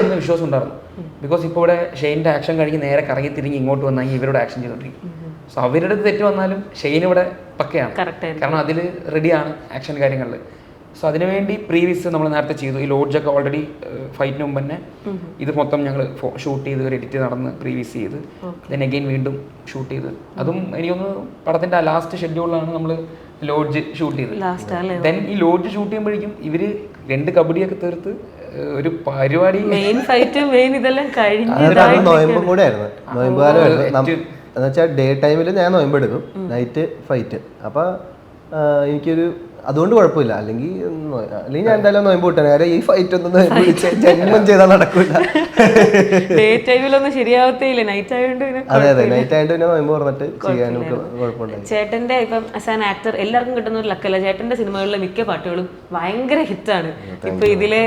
എന്ന് വിശ്വാസം ഉണ്ടായിരുന്നു ബിക്കോസ് ഇപ്പോൾ ഇവിടെ ഷെയിന്റെ ആക്ഷൻ കഴിഞ്ഞ് നേരെ കറങ്ങി തിരിഞ്ഞ് ഇങ്ങോട്ട് വന്നാൽ ഇവരുടെ ആക്ഷൻ ചെയ്തോണ്ടിരിക്കും സോ അവരുടെ തെറ്റ് വന്നാലും ഷെയിൻ ഇവിടെ പക്കയാണ്. കാരണം അതിൽ റെഡിയാണ് ആക്ഷൻ കാര്യങ്ങളിൽ സോ അതിനുവേണ്ടി പ്രീവിയസ് നമ്മൾ നേരത്തെ ചെയ്തു. ഈ ലോഡ്ജൊക്കെ ഓൾറെഡി ഫൈറ്റിന് മുമ്പ് തന്നെ ഇത് മൊത്തം ഞങ്ങൾ ഷൂട്ട് ചെയ്ത് ഒരു എഡിറ്റ് നടന്ന് പ്രീവിയസ് ചെയ്ത് ദെൻ അഗെയിൻ വീണ്ടും ഷൂട്ട് ചെയ്ത്. അതും എനിക്കൊന്ന് പടത്തിന്റെ ആ ലാസ്റ്റ് ഷെഡ്യൂളിലാണ് നമ്മൾ ലോഡ്ജ് ഷൂട്ട് ചെയ്തത്. ദെൻ ഈ ലോഡ്ജ് ഷൂട്ട് ചെയ്യുമ്പോഴേക്കും ഇവർ രണ്ട് കബഡിയൊക്കെ തീർത്ത് ഒരു പരിപാടി. മെയിൻ ഫൈറ്റ് മെയിൻ ഇതെല്ലാം കഴിഞ്ഞു നോയമ്പും കൂടെ ആയിരുന്നു. നോയമ്പ് കാലമായിരുന്നു നം- എന്ന് വെച്ചാൽ ഡേ ടൈമിൽ ഞാൻ നോയമ്പ് എടുക്കും നൈറ്റ് ഫൈറ്റ് അപ്പൊ എനിക്കൊരു അതുകൊണ്ട് കുഴപ്പമില്ല. അല്ലെങ്കിൽ അല്ലെങ്കിൽ ഞാൻ എന്തായാലും നോയമ്പ് വിട്ടാണ് കാര്യം ഈ ഫൈറ്റ് ഒന്നും ജന്മം ചെയ്താൽ നടക്കില്ല അതെ അതെ. നൈറ്റ് ആയതുകൊണ്ട് പിന്നെ നോയമ്പ് പറഞ്ഞിട്ട് ചെയ്യാനും കുഴപ്പമുണ്ടായി. ചേട്ടന്റെ ഇപ്പം ആസ് ആൻ ആക്ടർ എല്ലാവർക്കും കിട്ടുന്ന ഒരു ലക്കല്ല. ചേട്ടന്റെ സിനിമകളിലെ മിക്ക പാട്ടുകളും ഭയങ്കര ഹിറ്റാണ്. ഇപ്പൊ ഇതിലെ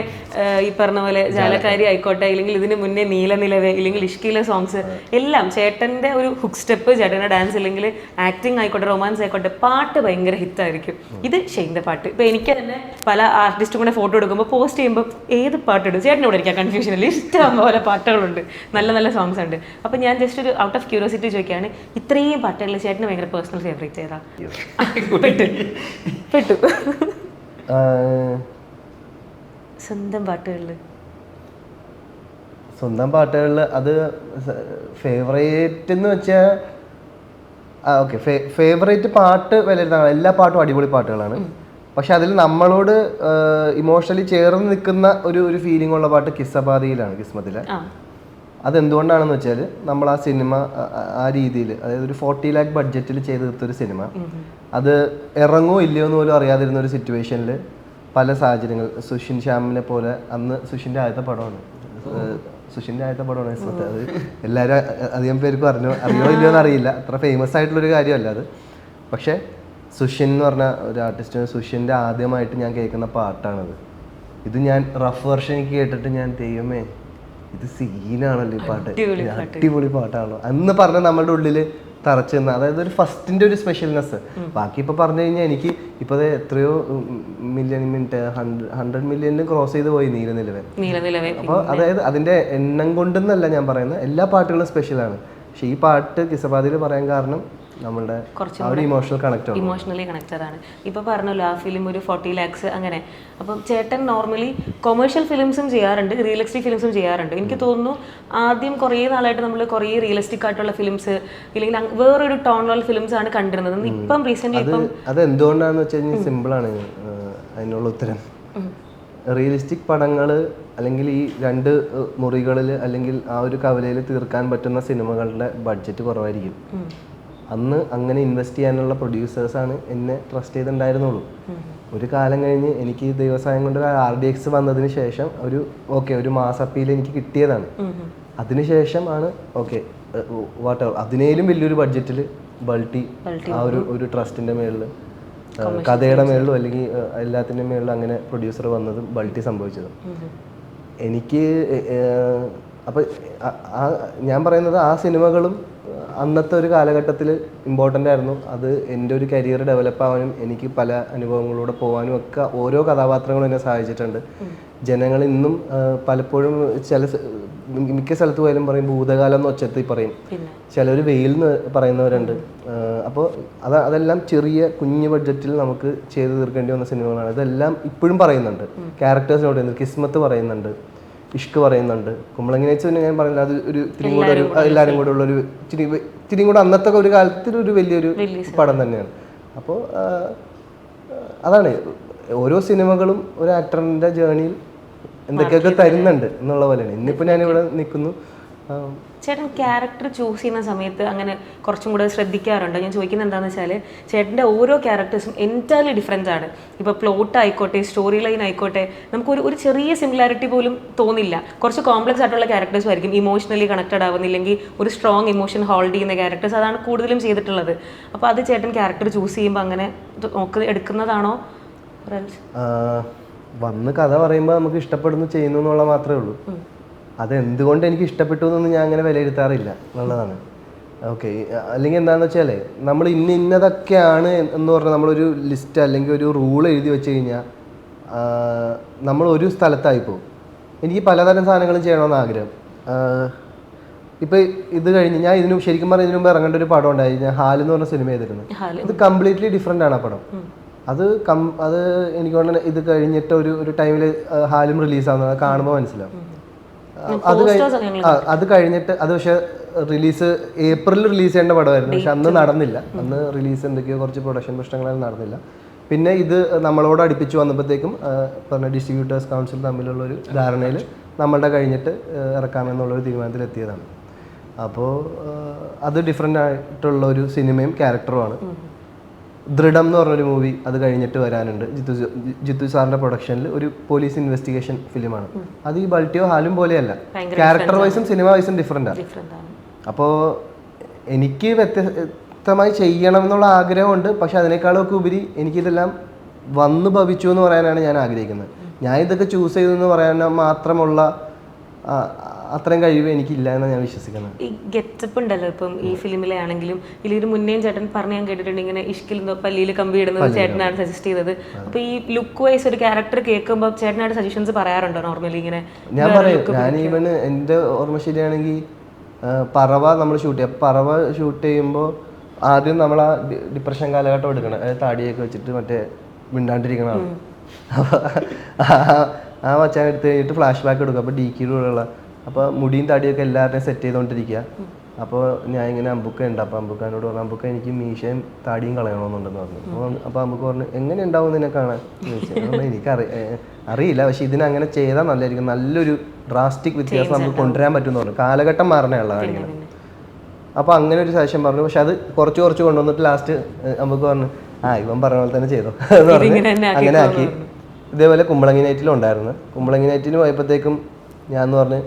ഈ പറഞ്ഞ പോലെ ജാലക്കാരി. ആയിക്കോട്ടെ ഇല്ലെങ്കിൽ ഇതിന് മുന്നേ നീലനിലവേ ഇല്ലെങ്കിൽ ഇഷ്കിലെ സോങ്സ് എല്ലാം ചേട്ടന്റെ ഒരു ഹുക്ക് സ്റ്റെപ്പ് ചേട്ടന്റെ ഡാൻസ് ഇല്ലെങ്കിൽ ആക്ടിങ് ആയിക്കോട്ടെ റൊമാൻസ് ആയിക്കോട്ടെ പാട്ട് ഭയങ്കര ഹിറ്റായിരിക്കും. ഇത് ഷെയ്ന്റെ പാട്ട്. ഇപ്പൊ എനിക്ക് തന്നെ പല ആർട്ടിസ്റ്റും കൂടെ ഫോട്ടോ എടുക്കുമ്പോൾ പോസ്റ്റ് ചെയ്യുമ്പോൾ ഏത് പാട്ട് എടുക്കും ചേട്ടനോട് എനിക്ക് കൺഫ്യൂഷൻ ഇല്ല. ഇഷ്ടം പോലെ പാട്ടുകളുണ്ട്. നല്ല നല്ല സോങ്സ് ഉണ്ട്. അപ്പൊ ഞാൻ ജസ്റ്റ് ഒരു ഔട്ട് ഓഫ് ക്യൂരിയോസിറ്റി ചോദിക്കുകയാണ് ഇത്രയും പാട്ടുകൾ ചേട്ടന് ഭയങ്കര പേഴ്സണൽ ഫേവറേറ്റ് ഏതാ? പെട്ടു. പെട്ടു. സ്വന്തം പാട്ടുകളിൽ. സ്വന്തം പാട്ടുകളിൽ അത് ഫേവറേറ്റ് എന്ന് വെച്ചാൽ ആ ഓക്കെ ഫേവറേറ്റ് പാട്ട് വിലയിരുത്താണ് എല്ലാ പാട്ടും അടിപൊളി പാട്ടുകളാണ്. പക്ഷെ അതിൽ നമ്മളോട് ഇമോഷണലി ചേർന്ന് നിൽക്കുന്ന ഒരു ഒരു ഫീലിംഗ് ഉള്ള പാട്ട് കിസ്സബാദിയിലാണ് കിസ്മത്തിലെ. അതെന്തുകൊണ്ടാണെന്ന് വെച്ചാൽ നമ്മൾ ആ സിനിമ ആ- രീതിയിൽ അതായത് ഒരു ഫോർട്ടി ലാക്ക് ബഡ്ജറ്റിൽ ചെയ്ത് തീർത്തൊരു സിനിമ അത് ഇറങ്ങോ ഇല്ലയോ എന്ന് പോലും അറിയാതിരുന്ന ഒരു സിറ്റുവേഷനിൽ പല സാഹചര്യങ്ങൾ സുഷിൻ ശ്യാമിനെ പോലെ അന്ന് സുഷിന്റെ ആദ്യത്തെ പടമാണ്. സുഷിന്റെ ആദ്യത്തെ പടമാണ് ഇസ്മത്ത് അത് എല്ലാവരും അധികം പേർക്ക് പറഞ്ഞു അറിയോ ഇല്ലയോ എന്ന് അറിയില്ല. അത്ര ഫേമസ് ആയിട്ടുള്ളൊരു കാര്യമല്ല അത്. പക്ഷേ സുഷിൻ എന്ന് പറഞ്ഞ ഒരു ആർട്ടിസ്റ്റ് സുഷിന്റെ ആദ്യമായിട്ട് ഞാൻ കേൾക്കുന്ന പാട്ടാണത്. ഇത് ഞാൻ റഫ് വെർഷൻ എനിക്ക് കേട്ടിട്ട് ഞാൻ ദൈവമേ ഇത് സീനാണല്ലോ ഈ പാട്ട്. അടിപൊളി അടിപൊളി പാട്ടാണല്ലോ. അന്ന് പറഞ്ഞ നമ്മളുടെ ഉള്ളിൽ തറച്ചു നിന്ന് അതായത് ഒരു ഫസ്റ്റിന്റെ ഒരു സ്പെഷ്യൽനെസ് ബാക്കി ഇപ്പൊ പറഞ്ഞു കഴിഞ്ഞാൽ എനിക്ക് ഇപ്പൊ എത്രയോ മില്യൺ മിനിറ്റ് ഹൺഡ്രഡ് മില്യണിൽ ക്രോസ് ചെയ്ത് പോയി നീല അപ്പൊ അതായത് അതിന്റെ എണ്ണം കൊണ്ടെന്നല്ല ഞാൻ പറയുന്നത്. എല്ലാ പാട്ടുകളും സ്പെഷ്യലാണ് പക്ഷെ ഈ പാട്ട് കിസബാദിൽ പറയാൻ കാരണം നമ്മളുടെ ഇമോഷണൽ കണക്ട് ഇമോഷണലി കണക്റ്റഡ് ആണ്. ഇപ്പൊ പറഞ്ഞല്ലോ ആ ഫിലിം ഒരു ഫോർട്ടി ലാക്സ് അങ്ങനെ. അപ്പം ചേട്ടൻ നോർമലി കൊമേഴ്ഷ്യൽ ഫിലിംസും ചെയ്യാറുണ്ട് റിയലിസ്റ്റിക് ഫിലിംസും ചെയ്യാറുണ്ട്. എനിക്ക് തോന്നുന്നു ആദ്യം കുറേ നാളായിട്ട് നമ്മൾ കുറേ റിയലിസ്റ്റിക് ആയിട്ടുള്ള ഫിലിംസ് ഇല്ലെങ്കിൽ വേറൊരു ടോണിലുള്ള ഫിലിംസ് ആണ് കണ്ടിരുന്നത്. ഇപ്പം റീസെന്റ് അത് എന്തുകൊണ്ടാന്ന് വെച്ച് കഴിഞ്ഞാൽ സിമ്പിൾ ആണ് അതിനുള്ള ഉത്തരം. റിയലിസ്റ്റിക് പടങ്ങൾ അല്ലെങ്കിൽ ഈ രണ്ട് മുറികളിൽ അല്ലെങ്കിൽ ആ ഒരു കവലയിൽ തീർക്കാൻ പറ്റുന്ന സിനിമകളുടെ ബഡ്ജറ്റ് കുറവായിരിക്കും. അന്ന് അങ്ങനെ ഇൻവെസ്റ്റ് ചെയ്യാനുള്ള പ്രൊഡ്യൂസേഴ്സാണ് എന്നെ ട്രസ്റ്റ് ചെയ്തിട്ടുണ്ടായിരുന്നുള്ളൂ. ഒരു കാലം കഴിഞ്ഞ് എനിക്ക് ദൈവസായം കൊണ്ട് ആർ ഡി എക്സ് വന്നതിന് ശേഷം ഒരു ഓക്കെ ഒരു മാസ അപ്പീൽ എനിക്ക് കിട്ടിയതാണ്. അതിനുശേഷം ആണ് ഓക്കെ വാട്ട് അതിനേലും വലിയൊരു ബഡ്ജറ്റിൽ ബൾട്ടി ആ ഒരു ഒരു ട്രസ്റ്റിന്റെ മേളിൽ കഥയുടെ മേളിലും അല്ലെങ്കിൽ എല്ലാത്തിന്റെ മേളിലും അങ്ങനെ പ്രൊഡ്യൂസർ വന്നതും ബൾട്ടി സംഭവിച്ചതും. എനിക്ക് അപ്പോൾ ഞാൻ പറയുന്നത് ആ സിനിമകളും അന്നത്തെ ഒരു കാലഘട്ടത്തിൽ ഇമ്പോർട്ടന്റ് ആയിരുന്നു. അത് എന്റെ ഒരു കരിയർ ഡെവലപ്പ് ആവാനും എനിക്ക് പല അനുഭവങ്ങളിലൂടെ പോകാനും ഒക്കെ ഓരോ കഥാപാത്രങ്ങളും എന്നെ സഹായിച്ചിട്ടുണ്ട്. ജനങ്ങൾ ഇന്നും പലപ്പോഴും ചില മിക്ക സ്ഥലത്ത് പോയാലും പറയും ഭൂതകാലം എന്ന് ഒച്ചത്തിൽ പറയും. ചിലർ വെയിൽ എന്ന് പറയുന്നവരുണ്ട് അപ്പോൾ അത് അതെല്ലാം ചെറിയ കുഞ്ഞു ബഡ്ജറ്റിൽ നമുക്ക് ചെയ്ത് തീർക്കേണ്ടി വന്ന സിനിമകളാണ്. ഇതെല്ലാം ഇപ്പോഴും പറയുന്നുണ്ട്. ക്യാരക്ടേഴ്സിനോട് കിസ്മത്ത് പറയുന്നുണ്ട്. ഇഷ്ക് പറയുന്നുണ്ട്. കുമ്പളങ്ങിനേച്ച് പിന്നെ ഞാൻ പറഞ്ഞില്ല അത് ഒരു ഇത്തിരി കൂടെ ഒരു എല്ലാവരും കൂടെ ഉള്ള ഒരു ഇത്തിരി കൂടെ അന്നത്തെ ഒരു കാലത്തിൽ ഒരു വലിയൊരു പടം തന്നെയാണ്. അപ്പോൾ അതാണ്. ഓരോ സിനിമകളും ഒരു ആക്ടറിന്റെ ജേണിയിൽ എന്തൊക്കെയൊക്കെ തരുന്നുണ്ട് എന്നുള്ള പോലെയാണ്. ഇന്നിപ്പോൾ ഞാനിവിടെ നിൽക്കുന്നു. ചേട്ടൻ ക്യാരക്ടർ ചൂസ് ചെയ്യുന്ന സമയത്ത് അങ്ങനെ കുറച്ചും കൂടെ ശ്രദ്ധിക്കാറുണ്ട്. ഞാൻ ചോദിക്കുന്നത് എന്താണെന്ന് വെച്ചാൽ ചേട്ടന്റെ ഓരോ ക്യാരക്ടേഴ്സും എന്റയർലി ഡിഫറെന്റ് ആണ്. ഇപ്പോൾ പ്ലോട്ട് ആയിക്കോട്ടെ സ്റ്റോറി ലൈൻ ആയിക്കോട്ടെ നമുക്കൊരു ഒരു ചെറിയ സിമിലാരിറ്റി പോലും തോന്നില്ല. കുറച്ച് കോംപ്ലക്സ് ആയിട്ടുള്ള ക്യാരക്ടേഴ്സ് ആയിരിക്കും. ഇമോഷണലി കണക്റ്റഡ് ആവുന്നില്ലെങ്കിൽ ഒരു സ്ട്രോങ് ഇമോഷൻ ഹോൾഡ് ചെയ്യുന്ന ക്യാരക്ടേഴ്സ് അതാണ് കൂടുതലും ചെയ്തിട്ടുള്ളത്. അപ്പോൾ അത് ചേട്ടൻ ക്യാരക്ടർ ചൂസ് ചെയ്യുമ്പോൾ അങ്ങനെ നോക്ക് എടുക്കുന്നതാണോ? വന്ന് കഥ പറയുമ്പോൾ നമുക്ക് ഇഷ്ടപ്പെടുന്നു ചെയ്യുന്നു എന്നുള്ള മാത്രമേ ഉള്ളൂ. അത് എന്തുകൊണ്ട് എനിക്ക് ഇഷ്ടപ്പെട്ടു എന്നൊന്നും ഞാൻ അങ്ങനെ വിലയിരുത്താറില്ല എന്നുള്ളതാണ്. ഓക്കെ അല്ലെങ്കിൽ എന്താണെന്ന് വെച്ചാൽ നമ്മൾ ഇന്ന ഇന്നതൊക്കെയാണ് എന്ന് പറഞ്ഞാൽ നമ്മളൊരു ലിസ്റ്റ് അല്ലെങ്കിൽ ഒരു റൂൾ എഴുതി വെച്ച് കഴിഞ്ഞാൽ നമ്മൾ ഒരു സ്ഥലത്തായി പോകും. എനിക്ക് പലതരം സാധനങ്ങളും ചെയ്യണമെന്ന് ആഗ്രഹം. ഇപ്പം ഇത് കഴിഞ്ഞ് ഞാൻ ഇതിനു ശരിക്കും പറഞ്ഞാൽ ഇതിനു മുമ്പ് ഇറങ്ങേണ്ട ഒരു പടം ഉണ്ടായി. ഞാൻ ഹാൽ എന്ന് പറഞ്ഞ സിനിമ ചെയ്തിരുന്നു. ഇത് കംപ്ലീറ്റ്ലി ഡിഫറെന്റ് ആണ് ആ പടം. അത് കം അത് എനിക്ക് ഇത് കഴിഞ്ഞിട്ട് ഒരു ഒരു ടൈമിൽ ഹാലും റിലീസ് ആവുന്നത് കാണുമ്പോൾ മനസ്സിലാവും. അത് അത് കഴിഞ്ഞിട്ട് അത് പക്ഷെ റിലീസ് ഏപ്രിലിൽ റിലീസ് ചെയ്യേണ്ട പടമായിരുന്നു. പക്ഷെ അന്ന് നടന്നില്ല. അന്ന് റിലീസ് എന്തൊക്കെയോ കുറച്ച് പ്രൊഡക്ഷൻ പ്രശ്നങ്ങളൊന്നും നടന്നില്ല. പിന്നെ ഇത് നമ്മളോട് അടുപ്പിച്ച് വന്നപ്പോഴത്തേക്കും പറഞ്ഞ ഡിസ്ട്രിബ്യൂട്ടേഴ്സ് കൗൺസിൽ തമ്മിലുള്ള ഒരു ധാരണയിൽ നമ്മളുടെ കഴിഞ്ഞിട്ട് ഇറക്കാമെന്നുള്ളൊരു തീരുമാനത്തിലെത്തിയതാണ്. അപ്പോൾ അത് ഡിഫറെന്റ് ആയിട്ടുള്ള ഒരു സിനിമയും ക്യാരക്ടറുമാണ് ദൃഢം എന്ന് പറഞ്ഞൊരു മൂവി അത് കഴിഞ്ഞിട്ട് വരാനുണ്ട്. ജിത്തു ജിത്തു സാറിന്റെ പ്രൊഡക്ഷനിൽ ഒരു പോലീസ് ഇൻവെസ്റ്റിഗേഷൻ ഫിലിമാണ് അത് ഈ ബൾട്ടിയോ ഹാലും പോലെയല്ല. ക്യാരക്ടർ വൈസും സിനിമ വൈസും ഡിഫറെന്റ് ആണ്. ഡിഫറെന്റ് അപ്പോൾ എനിക്ക് വ്യത്യസ്തമായി ചെയ്യണം എന്നുള്ള ആഗ്രഹമുണ്ട്. പക്ഷെ അതിനേക്കാളൊക്കെ ഉപരി എനിക്കിതെല്ലാം വന്നു ഭവിച്ചു എന്ന് പറയാനാണ് ഞാൻ ആഗ്രഹിക്കുന്നത്. ഞാൻ ഇതൊക്കെ ചൂസ് ചെയ്തു എന്ന് പറയാൻ മാത്രമുള്ള അത്രയും കഴിവ് എനിക്കില്ല എന്ന് ഞാൻ വിശ്വസിക്കുന്നത്. ഈ ഗെറ്റപ്പ് ഉണ്ടല്ലോ ഇപ്പം ഈ ഫിലിമിലെ ആണെങ്കിലും ഇതിലൊരു മുന്നേയും ചേട്ടൻ പറഞ്ഞു ഞാൻ കേട്ടിട്ടുണ്ട് ഇങ്ങനെ ഇഷ്കിൽ നിന്നോ പല്ലിയിൽ കമ്പി ഇടുന്നത് ചേട്ടനാണ് സജസ്റ്റ് ചെയ്തത്. അപ്പൊ ഈ ലുക്ക് വൈസ് ഒരു ക്യാരക്ടർ കേൾക്കുമ്പോൾ ചേട്ടനായിട്ട് സജഷൻസ് പറയാറുണ്ടോ നോർമലി ഇങ്ങനെ ഞാൻ പറയും. ഞാൻ ഈവൻ എന്റെ ഓർമ്മ ശരിയാണെങ്കിൽ പറവ നമ്മൾ ഷൂട്ട് ചെയ്യാം. പറവ ഷൂട്ട് ചെയ്യുമ്പോൾ ആദ്യം നമ്മൾ ആ ഡിപ്രഷൻ കാലഘട്ടം എടുക്കണം. അതായത് താടിയൊക്കെ വെച്ചിട്ട് മറ്റേ മിണ്ടാണ്ടിരിക്കണം അപ്പോൾ ആ- മച്ചാൻ എടുത്ത് കഴിഞ്ഞിട്ട് ഫ്ലാഷ് ബാക്ക് എടുക്കും അപ്പോൾ ഡി കൂടെയുള്ള അപ്പോൾ മുടിയും താടിയൊക്കെ എല്ലാവരുടെയും സെറ്റ് ചെയ്തുകൊണ്ടിരിക്കുക അപ്പോൾ ഞാൻ ഇങ്ങനെ അമ്പുക്ക ഉണ്ട്. അപ്പോൾ അമ്പുക്കാനോട് പറഞ്ഞു അമ്പുക്ക എനിക്ക് മീശയും താടിയും കളയണമെന്നുണ്ടെന്ന് പറഞ്ഞു. അപ്പോൾ അപ്പോൾ അമ്പുക്ക പറഞ്ഞു എങ്ങനെ ഉണ്ടാവും നിന്നെ കാണാൻ എനിക്ക് അറിയില്ല. പക്ഷെ ഇതിനങ്ങനെ ചെയ്താൽ നല്ലതായിരിക്കും. നല്ലൊരു ഡ്രാസ്റ്റിക് വ്യത്യാസം നമുക്ക് കൊണ്ടുവരാൻ പറ്റുമെന്ന് പറഞ്ഞു. കാലഘട്ടം മാറണയുള്ള കാണിക്കണം അപ്പോൾ അങ്ങനെ ഒരു സജഷൻ പറഞ്ഞു. പക്ഷെ അത് കുറച്ച് കുറച്ച് കൊണ്ടുവന്നിട്ട് ലാസ്റ്റ് നമുക്ക് പറഞ്ഞു ആ ഇവൻ പറഞ്ഞ പോലെ തന്നെ ചെയ്തോ. അങ്ങനെ ആക്കി. ഇതേപോലെ കുമ്പളങ്ങി നൈറ്റിലും ഉണ്ടായിരുന്നു. കുമ്പളങ്ങി നൈറ്റിന് പോയപ്പോഴത്തേക്കും ഞാൻ എന്ന് പറഞ്ഞ്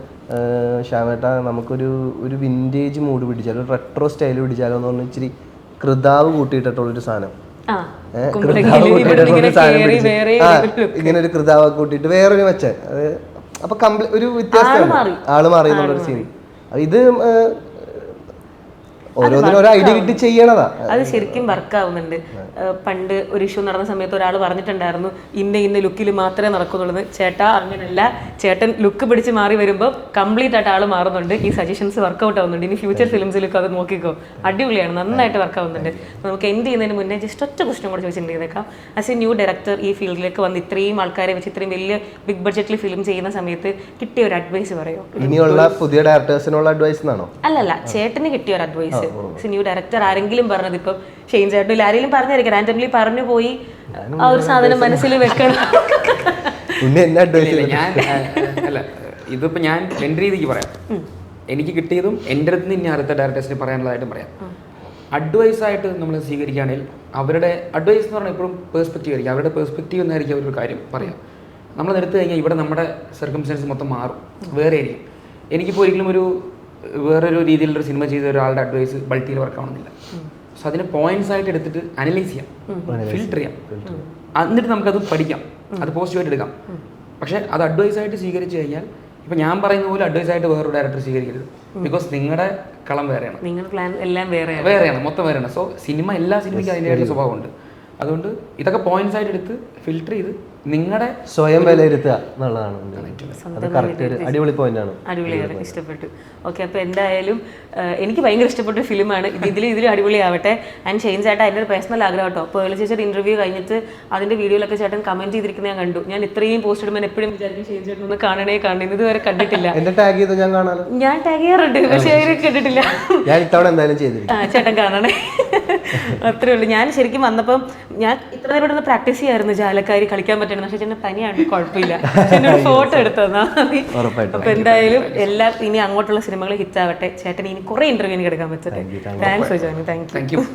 ശ്യാമേട്ട നമുക്കൊരു ഒരു വിന്റേജ് മൂഡ് പിടിച്ചാലോ റെട്രോ സ്റ്റൈൽ പിടിച്ചാലോ എന്ന് പറഞ്ഞാൽ ഇച്ചിരി കൃതാവ് കൂട്ടിയിട്ടിട്ടുള്ളൊരു സാധനം കൃതാവ് കൂട്ടിയിട്ടുള്ളൊരു ഇങ്ങനെ സാധനം പിടിച്ച്. ആ. ഇങ്ങനെ ഒരു കൃതാവ് കൂട്ടിയിട്ട് വേറൊരു വെച്ച അപ്പൊ കംപ്ലീറ്റ് ഒരു വ്യത്യാസം. ആൾ മാറി എന്നുള്ളൊരു സീൻ ഇത് ഓരോന്നിനും ഒരു ഐഡിയ കിട്ടി ചെയ്യണതാ. അത് ശരിക്കും വർക്ക് ആവുന്നുണ്ട്. പണ്ട് ഒരു ഇഷ്യൂ നടന്ന സമയത്ത് ഒരാൾ പറഞ്ഞിട്ടുണ്ടായിരുന്നു ഇന്ന ഇന്ന ലുക്കിൽ മാത്രമേ നടക്കുന്നുള്ളൂ. ചേട്ട അങ്ങനല്ല ചേട്ടൻ ലുക്ക് പിടിച്ച് മാറി വരുമ്പോൾ കംപ്ലീറ്റ് ആയിട്ട് ആൾ മാറുന്നുണ്ട്. ഈ സജഷൻസ് വർക്കൗട്ട് ആവുന്നുണ്ട്. ഇനി ഫ്യൂച്ചർ ഫിലിംസിലൊക്കെ അത് നോക്കിക്കോ. അടിപൊളിയാണ്. നന്നായിട്ട് വർക്ക് ആവുന്നുണ്ട്. നമുക്ക് എന്ത് ചെയ്യുന്നതിന് മുന്നേ ജസ്റ്റ് ഒറ്റ ക്വസ്റ്റൻ കൂടെ ചോദിച്ചിട്ടുണ്ടെന്നേക്കാം ആസ് എ ന്യൂ ഡയറക്ടർ ഈ ഫീൽഡിലേക്ക് വന്ന് ഇത്രയും ആൾക്കാരെ വെച്ച് ഇത്രയും വലിയ ബിഗ് ബഡ്ജറ്റിൽ ഫിലിം ചെയ്യുന്ന സമയത്ത് കിട്ടിയ ഒരു അഡ്വൈസ് പറയോ? ഇനിയുള്ള പുതിയ ഡയറക്ടേഴ്സിനുള്ള അഡ്വൈസ് ആണോ അല്ലല്ല ചേട്ടന് കിട്ടിയ ഒരു അഡ്വൈസ് ന്യൂ ഡയറക്ടർ ആരെങ്കിലും പറഞ്ഞത്. ഇപ്പം ഷെയിൻ ചേട്ടനും ഇല്ല ആരെങ്കിലും പറഞ്ഞായിരിക്കും. റാൻഡംലി പറഞ്ഞു പോയി ആ ഒരു സാധനം മനസ്സിൽ വെക്കണം. പിന്നെ എന്നെ അഡ്വൈസ് ഞാൻ അല്ല ഇതിപ്പോ ഞാൻ എന്റെ രീതിക്ക് പറയാം. എനിക്ക് കിട്ടിയതും എന്റെ അടുത്ത് നിന്ന് ഇനി അടുത്ത ഡയറക്ടേഴ്സിന് പറയാനുള്ളതായിട്ടും പറയാം. അഡ്വൈസ് ആയിട്ട് നമ്മൾ സ്വീകരിക്കുകയാണെങ്കിൽ അവരുടെ അഡ്വൈസ് എന്ന് പറഞ്ഞാൽ എപ്പോഴും പേഴ്സ്പെക്റ്റീവ് ആയിരിക്കും. അവരുടെ പേഴ്സ്പെക്റ്റീവ് എന്നായിരിക്കും അവരൊരു കാര്യം പറയാം. നമ്മൾ എടുത്തു കഴിഞ്ഞാൽ ഇവിടെ നമ്മുടെ സർക്കംസ്റ്റൻസ് മൊത്തം മാറും. വേറെ ആയിരിക്കും. എനിക്കിപ്പോൾ ഒരിക്കലും ഒരു വേറൊരു രീതിയിലുള്ള സിനിമ ചെയ്ത ഒരാളുടെ അഡ്വൈസ് ബൾട്ടിയിൽ വർക്ക് ആവണമെന്നില്ല. സോ അതിനെ പോയിന്റ്സ് ആയിട്ട് എടുത്തിട്ട് അനലൈസ് ചെയ്യാം. ഫിൽട്ടർ ചെയ്യാം. എന്നിട്ട് നമുക്കത് പഠിക്കാം. അത് പോസിറ്റീവായിട്ട് എടുക്കാം. പക്ഷേ അത് അഡ്വൈസ് ആയിട്ട് സ്വീകരിച്ചു കഴിഞ്ഞാൽ ഇപ്പം ഞാൻ പറയുന്ന പോലെ അഡ്വൈസ് ആയിട്ട് വേറൊരു ഡയറക്ടർ സ്വീകരിക്കരുത്. ബിക്കോസ് നിങ്ങളുടെ കളം വേറെയാണ്. നിങ്ങളുടെ പ്ലാൻ എല്ലാം വേറെയാണ്. വേറെയാണ്. മൊത്തം വേറെയാണ്. സോ സിനിമ എല്ലാ സിനിമയ്ക്കും അതിന്റെ സ്വഭാവമുണ്ട്. അതുകൊണ്ട് ഇതൊക്കെ പോയിന്റ്സ് ആയിട്ട് എടുത്ത് ഫിൽട്ടർ ചെയ്ത് നിങ്ങളുടെ സ്വയം വിലയിരുത്തുക എന്നുള്ളതാണ് അടിപൊളി പോയിന്റ് ആണ്. അടിപൊളിയാണ് ഇഷ്ടപ്പെട്ടു. ഓക്കെ അപ്പോൾ എന്തായാലും എനിക്ക് ഭയങ്കര ഇഷ്ടപ്പെട്ട ഒരു ഫിലിമാണ്. ഇത് ഇതിൽ ഇതിലും അടിപൊളിയാവട്ടെ ആൻഡ് ചേഞ്ച് ആയിട്ട് എന്റെ ഒരു പേഴ്സണൽ ആഗ്രഹം കേട്ടോ അപ്പോൾ ഏളി ചേച്ചിയുടെ ഇന്റർവ്യൂ കഴിഞ്ഞിട്ട് അതിന്റെ വീഡിയോയിലൊക്കെ ചേട്ടൻ കമന്റ് ചെയ്തിരിക്കുന്നത് ഞാൻ കണ്ടു. ഞാൻ ഇത്രയും പോസ്റ്റ് ഇടുമ്പോൾ എപ്പോഴും വിചാരിക്കും ഷെയിൻ ചേട്ടൻ ഒന്ന് കാണണേ കാണണേ. ഇതുവരെ കണ്ടിട്ടില്ല. എന്റെ ടാഗ് ചെയ്ത് ഞാൻ കാണാലോ? ഞാൻ ടാഗ് ചെയ്യാറുണ്ട് പക്ഷേ കണ്ടിട്ടില്ല. ഞാൻ ഇത്തവണ എന്തായാലും ചെയ്തിട്ടില്ല ചേട്ടൻ കാണണേ. അത്രേ ഉള്ളൂ. ഞാൻ ശരിക്കും വന്നപ്പം ഞാൻ ഇത്ര നേരം ഇവിടെ പ്രാക്ടീസ് ചെയ്യായിരുന്നു ജാലക്കാരി കളിക്കാൻ പറ്റണം പക്ഷേ ചേട്ടൻ പനിയാണ് കുഴപ്പമില്ല. ഒരു ഫോട്ടോ എടുത്തു തന്നാ മതി. അപ്പൊ എന്തായാലും എല്ലാം ഇനി അങ്ങോട്ടുള്ള സിനിമകൾ ഹിറ്റ് ആവട്ടെ. ചേട്ടൻ ഇനി കുറെ ഇന്റർവ്യൂവിന് എടുക്കാൻ പറ്റട്ടെ. Thanks for joining thank you